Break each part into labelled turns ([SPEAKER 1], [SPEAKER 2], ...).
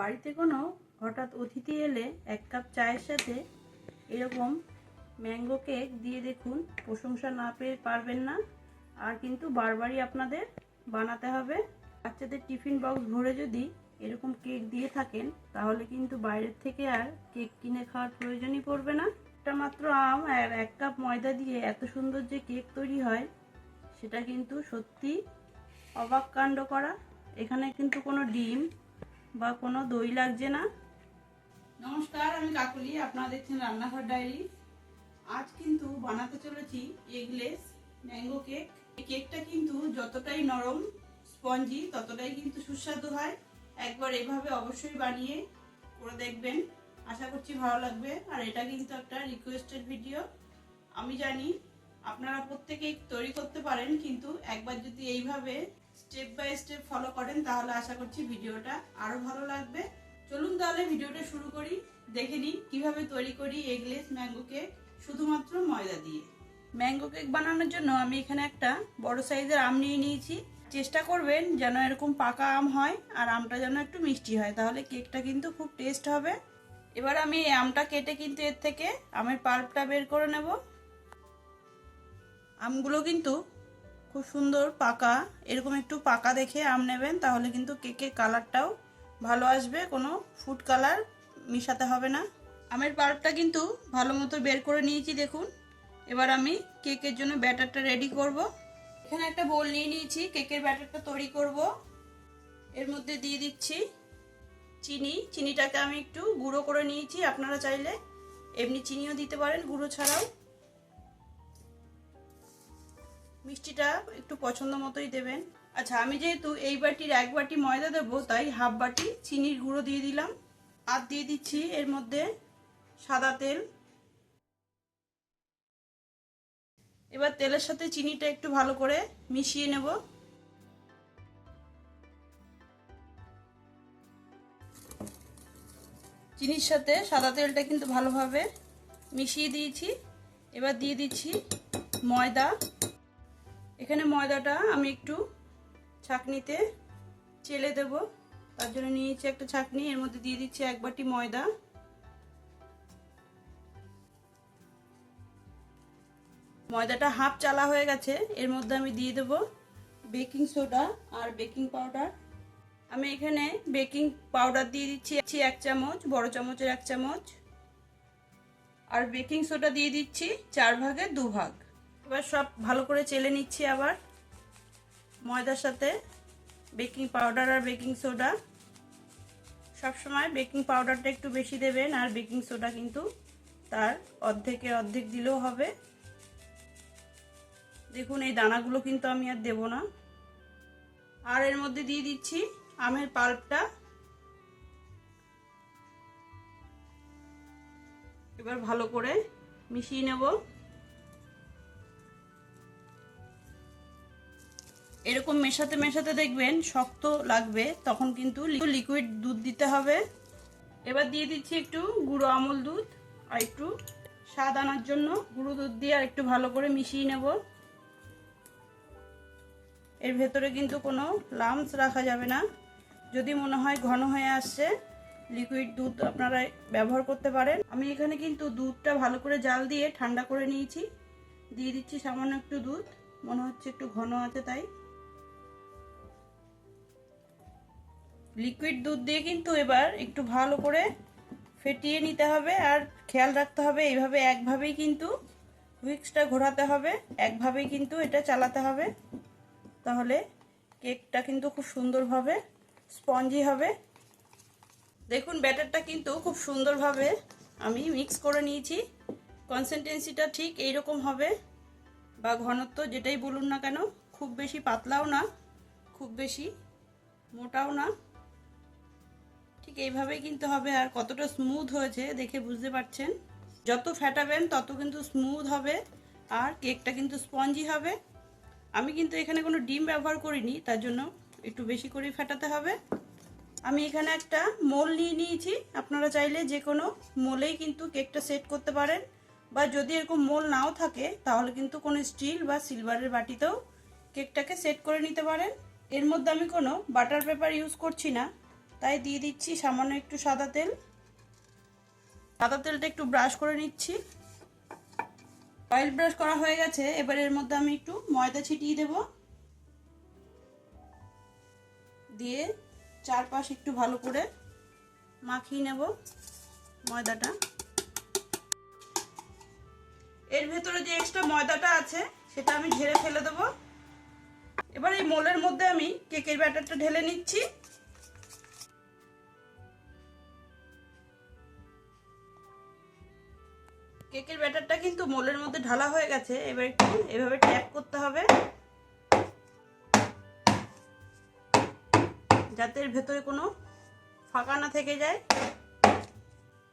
[SPEAKER 1] বাড়িতে কোনো হঠাৎ অতিথি এলে এক কাপ চায়ের সাথে এরকম ম্যাঙ্গো কেক দিয়ে দেখুন, প্রশংসা না পেয়ে পারবেন না। আর কিন্তু বারবারই আপনাদের বানাতে হবে। বাচ্চাদের টিফিন বক্স ভরে যদি এরকম কেক দিয়ে থাকেন, তাহলে কিন্তু বাইরের থেকে আর কেক কিনে খাওয়ার প্রয়োজনই পড়বে না। একটা মাত্র আম আর এক কাপ ময়দা দিয়ে এত সুন্দর যে কেক তৈরি হয়, সেটা কিন্তু সত্যি অবাক কাণ্ড করা। এখানে কিন্তু কোনো ডিম বা কোনো দই লাগছে না? নমস্কার, আমি কাকুলি, আপনারা দেখছেন রান্নাঘর ডায়েরি। আজ কিন্তু বানাতে চলেছি এগলেস ম্যাঙ্গো কেক। এই কেকটা কিন্তু যতটাই নরম স্পঞ্জি, ততটাই কিন্তু সুস্বাদু হয়। একবার এভাবে অবশ্যই বানিয়ে করে দেখবেন। আশা করছি ভালো লাগবে। আর এটা কিন্তু একটা রিকোয়েস্টেড ভিডিও আমি জানি আপনারা প্রত্যেকেই তৈরি করতে পারেন, কিন্তু একবার যদি এইভাবে স্টেপ বাই স্টেপ ফলো করেন, তাহলে আশা করছি ভিডিওটা আরও ভালো লাগবে। চলুন তাহলে ভিডিওটা শুরু করি। দেখে নিই কীভাবে তৈরি করি এগলেস ম্যাঙ্গো কেক শুধুমাত্র ময়দা দিয়ে। ম্যাঙ্গো কেক বানানোর জন্য আমি এখানে একটা বড় সাইজের আম নিয়ে নিয়েছি। চেষ্টা করবেন যেন এরকম পাকা আম হয় আর আমটা যেন একটু মিষ্টি হয়, তাহলে কেকটা কিন্তু খুব টেস্ট হবে। এবার আমি এই আমটা কেটে কিন্তু এর থেকে আমের পাল্পটা বের করে নেব। আমগুলো কিন্তু খুব সুন্দর, পাকা। এরকম একটু পাকা দেখে আম নেবেন, তাহলে কিন্তু কেকের কালারটাও ভালো আসবে। কোনো ফুড কালার মিশাতে হবে না। আমের পাল্পটা কিন্তু ভালো মতো বের করে নিয়েছি, দেখুন। এবার আমি কেকের জন্য ব্যাটারটা রেডি করব। এখানে একটা বোল নিয়ে নিয়েছি, কেকের ব্যাটারটা তৈরি করব। এর মধ্যে দিয়ে দিচ্ছি চিনি। চিনিটাকে আমি একটু গুঁড়ো করে নিয়েছি, আপনারা চাইলে এমনি চিনিও দিতে পারেন, গুঁড়ো ছাড়াও। মিষ্টিটা একটু পছন্দ মতোই দেবেন। আচ্ছা আমি যেহেতু এই বাটির এক বাটি ময়দা দেবো, তাই হাফ বাটি চিনির গুঁড়ো দিয়ে দিলাম। আর দিয়ে দিচ্ছি এর মধ্যে সাদা তেল। এবার তেলের সাথে চিনিটা একটু ভালো করে মিশিয়ে নেব। চিনির সাথে সাদা তেলটা কিন্তু ভালোভাবে মিশিয়ে দিয়েছি। এবার দিয়ে দিচ্ছি ময়দা। এখানে ময়দাটা আমি একটু ছাকনিতে চেলে দেব। তার জন্য নিয়েছি একটা ছাকনি, এর মধ্যে দিয়ে দিচ্ছি এক বাটি ময়দা। ময়দাটা হাফ চালা হয়ে গেছে, এর মধ্যে আমি দিয়ে দেব বেকিং সোডা আর বেকিং পাউডার। আমি এখানে বেকিং পাউডার দিয়ে দিচ্ছি এক চামচ, বড় চামচের এক চামচ। আর বেকিং সোডা দিয়ে দিচ্ছি চার ভাগের দু ভাগ। এবার সব ভালো করে চেলে নিচ্ছি আবার ময়দার সাথে বেকিং পাউডার আর বেকিং সোডা। সব সময় বেকিং পাউডারটা একটু বেশি দেবেন আর বেকিং সোডা কিন্তু তার অর্ধেকে অর্ধেক দিলেও হবে। দেখুন, এই দানাগুলো কিন্তু আমি আর দেব না। আর এর মধ্যে দিয়ে দিচ্ছি আমের পাল্পটা। এবার ভালো করে মিশিয়ে নেব। এরকম মেশাতে মেশাতে দেখবেন শক্ত লাগবে, তখন কিন্তু লিকুইড দুধ দিতে হবে। এবার দিয়ে দিচ্ছি একটু গুঁড়ো আমল দুধ, আর একটু স্বাদ আনার জন্য গুঁড়ো দুধ দিয়ে আর একটু ভালো করে মিশিয়ে নেব। এর ভেতরে কিন্তু কোনো লামস রাখা যাবে না। যদি মনে হয় ঘন হয়ে আসছে লিকুইড দুধ আপনারা ব্যবহার করতে পারেন। আমি এখানে কিন্তু দুধটা ভালো করে জাল দিয়ে ঠান্ডা করে নিয়েছি। দিয়ে দিচ্ছি সামান্য একটু দুধ, মনে হচ্ছে একটু ঘন আছে তাই। লিকুইড দুধ দিয়ে কিন্তু এবার একটু ভালো করে ফেটিয়ে নিতে হবে আর খেয়াল রাখতে হবে এইভাবে একভাবেই কিন্তু হুইক্সটা ঘোরাতে হবে, একভাবেই কিন্তু এটা চালাতে হবে। তাহলে কেকটা কিন্তু খুব সুন্দরভাবে স্পঞ্জি হবে। দেখুন, ব্যাটারটা কিন্তু খুব সুন্দরভাবে আমি মিক্স করে নিয়েছি। কনসিস্টেন্সিটা ঠিক এইরকম হবে বা ঘনত্ব যেটাই বলুন না কেন, খুব বেশি পাতলাও না, খুব বেশি মোটাও না। ঠিক এইভাবেই কিন্তু হবে আর কতটা স্মুথ হয়েছে দেখে বুঝতে পারছেন। যত ফ্যাটাবেন তত কিন্তু স্মুথ হবে আর কেকটা কিন্তু স্পঞ্জি হবে। আমি কিন্তু এখানে কোনো ডিম ব্যবহার করিনি, তার জন্য একটু বেশি করে ফেটাতে হবে। আমি এখানে একটা মোল নিয়ে নিয়েছি, আপনারা চাইলে যে কোনো মোলেই কিন্তু কেকটা সেট করতে পারেন বা যদি এরকম মোল নাও থাকে তাহলে কিন্তু কোনো স্টিল বা সিলভারের বাটিতেও কেকটাকে সেট করে নিতে পারেন। এর মধ্যে আমি কোনো বাটার পেপার ইউজ করছি না তাই দিয়ে দিচ্ছি সামান্য একটু সাদা তেল। সাদা তেলটা একটু ব্রাশ করে নিচ্ছি। অয়েল ব্রাশ করা হয়ে গেছে, এবার এর মধ্যে আমি একটু ময়দা ছিটিয়ে দেব। দিয়ে চারপাশ একটু ভালো করে মাখিয়ে নেব ময়দাটা। এর ভেতরে যে এক্সট্রা ময়দাটা আছে, সেটা আমি ঝেড়ে ফেলে দেব। এবার এই মোলের মধ্যে আমি কেকের ব্যাটারটা ঢেলে নিচ্ছি। কেকের ব্যাটারটা কিন্তু মোলের মধ্যে ঢালা হয়ে গেছে। এবার একটু এভাবে ট্যাপ করতে হবে। যাতে ভেতরে কোনো ফাঁকা না থেকে যায়।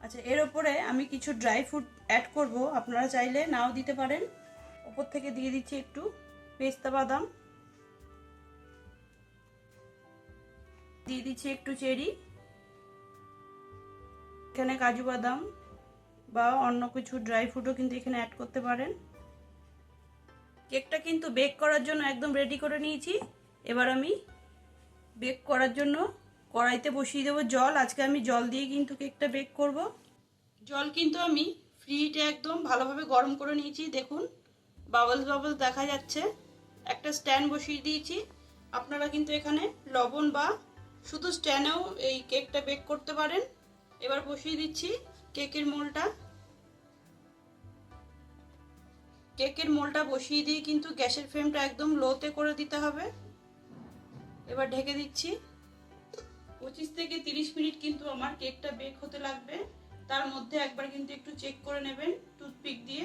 [SPEAKER 1] আচ্ছা এর ওপরে আমি কিছু ড্রাই ফ্রুট অ্যাড করব। আপনারা চাইলে নাও দিতে পারেন। ওপর থেকে দিয়ে দিচ্ছি একটু পেস্তা বাদাম। দিয়ে দিচ্ছি একটু চেরি। এখানে কাজু বাদাম। বা অন্য কিছু ড্রাই ফ্রুটও কিন্তু এখানে অ্যাড করতে পারেন। কেকটা কিন্তু বেক করার জন্য একদম রেডি করে নিয়েছি। এবার আমি বেক করার জন্য কড়াইতে বসিয়ে দেবো জল। আজকে আমি জল দিয়ে কিন্তু কেকটা বেক করব। জল কিন্তু আমি ফ্রিতে একদম ভালোভাবে গরম করে নিয়েছি। দেখুন বাবলস বাবলস দেখা যাচ্ছে। একটা স্ট্যান্ড বসিয়ে দিয়েছি। আপনারা কিন্তু এখানে লবণ বা শুধু স্ট্যান্ডেও এই কেকটা বেক করতে পারেন। এবার বসিয়ে দিচ্ছি কেকের মোলটা? কেকের মোলটা বসিয়ে দিয়ে কিন্তু গ্যাসের ফ্লেমটা একদম লোতে করে দিতে হবে। এবার ঢেকে দিচ্ছি। পঁচিশ থেকে তিরিশ মিনিট কিন্তু আমার কেকটা বেক হতে লাগবে। তার মধ্যে একবার কিন্তু একটু চেক করে নেবেন টুথপিক দিয়ে।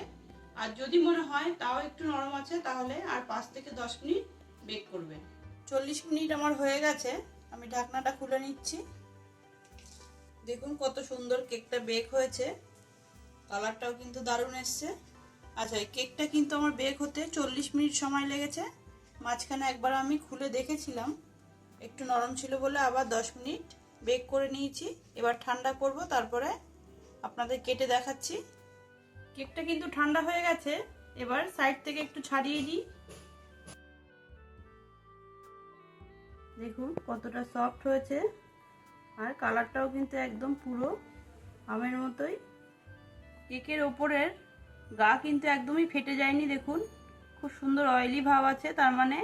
[SPEAKER 1] আর যদি মনে হয় তাও একটু নরম আছে, তাহলে আর পাঁচ থেকে দশ মিনিট বেক করবেন। চল্লিশ মিনিট আমার হয়ে গেছে। আমি ঢাকনাটা খুলে নিচ্ছি। দেখুন কত সুন্দর কেকটা বেক হয়েছে। কালারটাও কিন্তু দারুণ এসছে। আচ্ছা এই কেকটা কিন্তু আমার বেক হতে চল্লিশ মিনিট সময় লেগেছে। মাঝখানে একবার আমি খুলে দেখেছিলাম। একটু নরম ছিল বলে আবার দশ মিনিট বেক করে নিয়েছি। এবার ঠান্ডা করব, তারপরে আপনাদের কেটে দেখাচ্ছি। কেকটা কিন্তু ঠান্ডা হয়ে গেছে। এবার সাইড থেকে একটু ছাড়িয়ে দিই। দেখুন কতটা সফট হয়েছে। আর কালারটাও কিন্তু একদম পুরো আমের মতোই। কেকের ওপরের গা কিন্তু একদমই ফেটে যায়নি, দেখুন। খুব সুন্দর অয়েলি ভাব আছে, তার মানে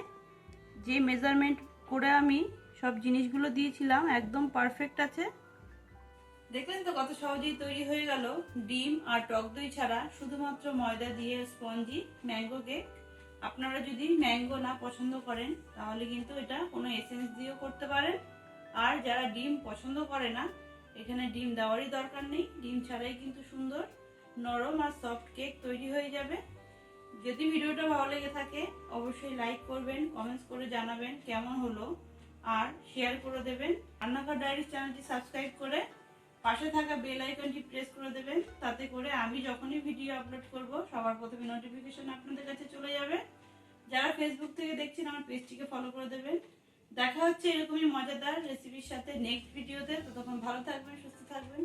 [SPEAKER 1] যে মেজারমেন্ট করে আমি সব জিনিসগুলো দিয়েছিলাম, একদম পারফেক্ট আছে। দেখলেন তো কত সহজেই তৈরি হয়ে গেল। ডিম আর টক দই ছাড়া শুধুমাত্র ময়দা দিয়ে স্পঞ্জি ম্যাঙ্গো কেক আপনারা যদি ম্যাঙ্গো না পছন্দ করেন, তাহলে কিন্তু এটা কোনো এসেন্স দিয়েও করতে পারেন। আর যারা ডিম পছন্দ করে না, এখানে ডিম দেওয়ারই দরকার নেই। ডিম ছাড়াই কিন্তু সুন্দর, নরম আর সফট কেক তৈরি হয়ে যাবে। যদি ভিডিওটা ভালো লেগে থাকে, অবশ্যই লাইক করবেন কমেন্টস করে জানাবেন কেমন হলো, আর শেয়ার করে দেবেন। রান্নাঘর ডায়েরি চ্যানেলটি সাবস্ক্রাইব করে পাশে থাকা বেল আইকনটি প্রেস করে দেবেন, তাতে করে আমি যখনই ভিডিও আপলোড করব, সবার প্রথমে নোটিফিকেশন আপনাদের কাছে চলে যাবে। যারা ফেসবুক থেকে দেখছেন, আমার পেজটিকে ফলো করে দেবেন। দেখা হচ্ছে এরকমই মজাদার রেসিপির সাথে নেক্সট ভিডিওতে ততক্ষণ ভালো থাকবেন সুস্থ থাকবেন।